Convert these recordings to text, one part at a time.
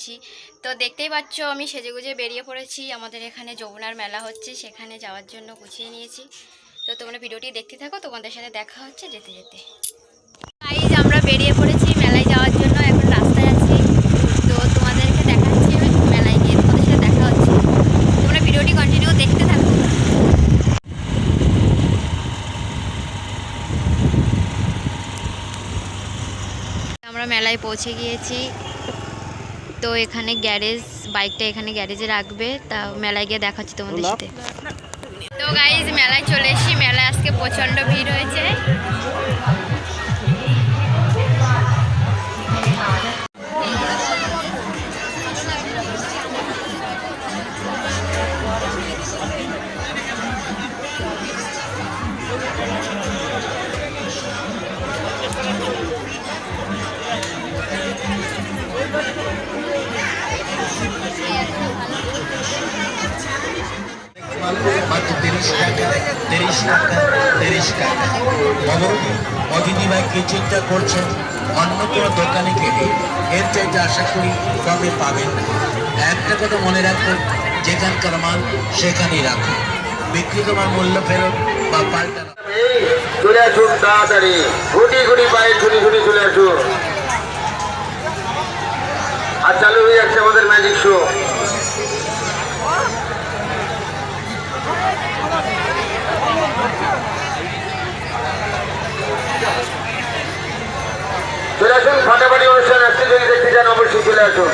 আছি তো দেখতেই পাচ্ছ আমি সেজেগুজে বেরিয়ে পড়েছি। আমাদের এখানে যমুনার মেলা হচ্ছে, সেখানে যাওয়ার জন্য গুছিয়ে নিয়েছি। তো তোমরা ভিডিওটি দেখতে থাকো, তোমাদের সাথে দেখা হচ্ছে যেতে যেতে। গাইজ আমরা বেরিয়ে পড়েছি মেলায় যাওয়ার জন্য, এখন রাস্তায় আছি। তো তোমাদেরকে দেখাচ্ছি মেলায় গিয়ে তোমাদের সাথে দেখা হচ্ছে। তোমরা ভিডিওটি কন্টিনিউ দেখতে থাকো। আমরা মেলায় পৌঁছে গিয়েছি। তো এখানে গ্যারেজ বাইকটা এখানে গ্যারেজে রাখবে। তা মেলায় গিয়ে দেখাচ্ছি তোমাদের সাথে। তো গাইজ মেলায় চলে এসেছি। মেলায় আজকে প্রচণ্ড ভিড় হয়েছে। মাত্র তিরিশ টাকা তিরিশ টাকা তিরিশ টাকা মমতি মদিনী ভাই কি চিন্তা করছেন অন্য কোনো দোকানে গেলে এর চাইতে আশা করি কবে পাবেন একটা কথা মনে রাখুন যেখানকার মাল সেখানেই রাখুন বিক্রি তোমার মূল্য ফেরত বা পাল্টানো চলে আসুন তাড়াতাড়ি গুটি গুটি পায়ে ছুটি ছুটি চলে আসুন আর চালু হয়ে যাচ্ছে আমাদের ম্যাজিক শো চলে আসুন ফাটাফাটি অনুষ্ঠান আসছে যদি দেখতে চান অবশ্যই চলে আসুন।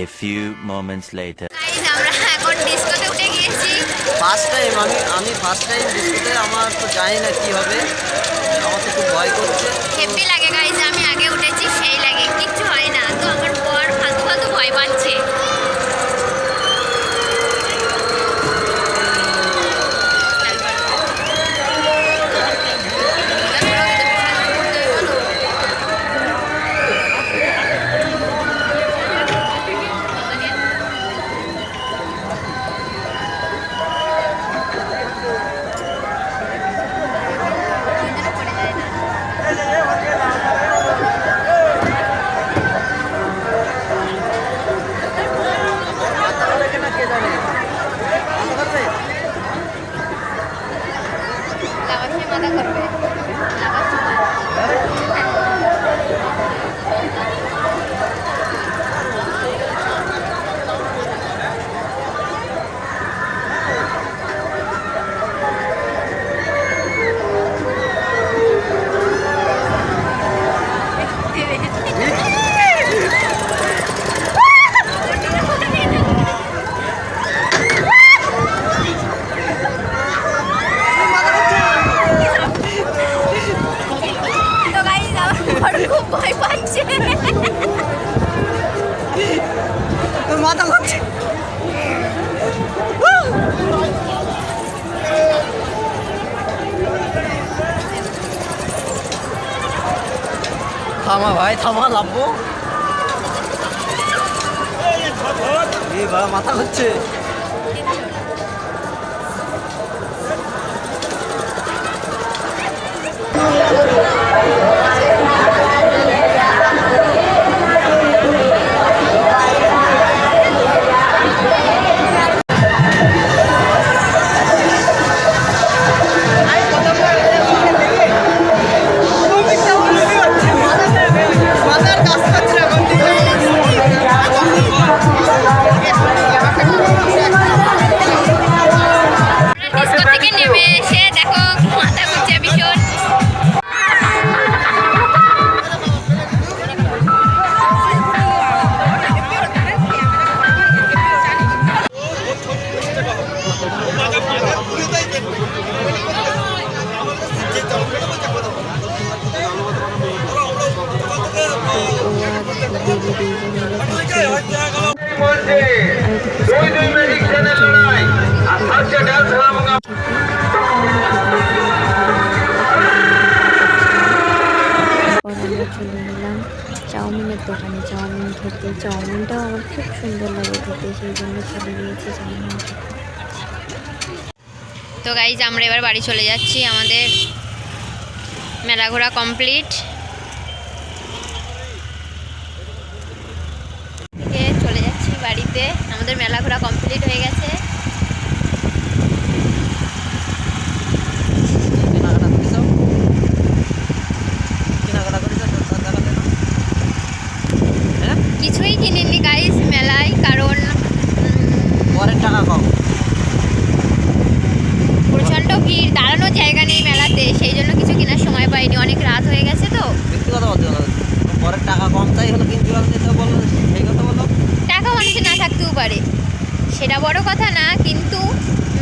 A few moments later. আমরা এখন ডিস্কোতে উঠে গিয়েছি। ফার্স্ট টাইম আমি আমি ফার্স্ট টাইম ডিস্কোতে আমার তো জানি না কী হবে। আমার তো খুব ভয় করছে। হেপি লাগে গাইজ আমি আগে উঠেছি সেই লাগে। কিচ্ছু হয় না তো আমার লাগাচ্ছে মাথা করবে লাগাচ্ছে তোর মাথা লাগছে থামা ভাই থামা লাভবো মাথা হচ্ছে মাথার দুই দুই ম্যাজিক চ্যানেল লড়াই। আর ডান্স আমরা চলে এলাম চাউমিনের দোকানে। চাউমিন খেতে। চাউমিনটাও আমার খুব সুন্দর লাগে খেতে সেই জন্য চলে গিয়েছি চাউমিন তো গাইজ আমরা এবার বাড়ি চলে যাচ্ছি আমাদের মেলা ঘোরা কমপ্লিট থেকে চলে বাড়িতে আমাদের মেলা ঘোরা কমপ্লিট হয়ে গেছে। দেখাতে হ্যাঁ? কিছুই কিনিনি গাইজ মেলায় কারণ পরের টাকা কম। প্রচণ্ড ভিড় দাঁড়ানোর জায়গা নেই মেলাতে সেই জন্য কিছু কেনার সময় পাইনি। অনেক রাত হয়ে গেছে তো। বলতে পরের টাকা কম চাই হলো কিনতে পারবে তো বলল সেই কথা মানুষের না থাকতেও পারে। সেটা বড় কথা না কিন্তু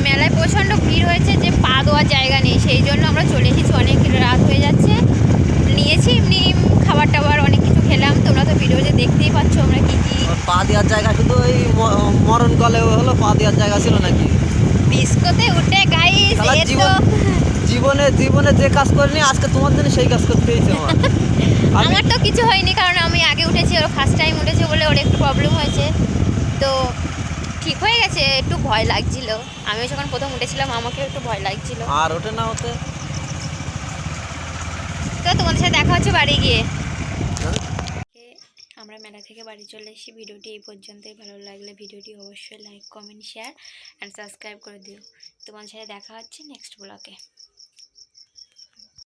মেলায় প্রচণ্ড ভিড় হয়েছে যে পা দেওয়ার জায়গা নেই। সেই জন্য আমরা চলে এসেছি অনেক রাত হয়ে যাচ্ছে। নিয়েছি এমনি খাবার টাবার অনেক কিছু খেলাম। তোমরা তো ভিডিওতে দেখতেই পাচ্ছ আমরা কী কী পা দেওয়ার জায়গা শুধু ওই ম- মরণ কলে হলো পা দেওয়ার জায়গা ছিল নাকি? ডিস্কোতে উঠে গাইস শালা তো জীবন জীবনে যে কাজ করিনি আজকে তোমার জন্য সেই কাজ করতে হয়েছে আমার। আমার তো কিছু হয়নি কারণ আমি আগে উঠেছি ওর ফার্স্ট টাইম উঠেছে বলে ওর একটু প্রবলেম হয়েছে। তো ঠিক হয়ে গেছে একটু ভয় লাগছিল। আমিও যখন প্রথম উঠেছিলাম আমাকে একটু ভয় লাগছিল। আর ওঠে না হতে তো তোমাদের সাথে দেখা হচ্ছে বাড়ি গিয়ে। আমরা মেলা থেকে বাড়ি চলে এসেছি। ভিডিওটি এই পর্যন্তই। ভালো লাগলে ভিডিওটি অবশ্যই like comment share and subscribe করে দিও। তোমার সাথে দেখা হচ্ছে নেক্সট ব্লগে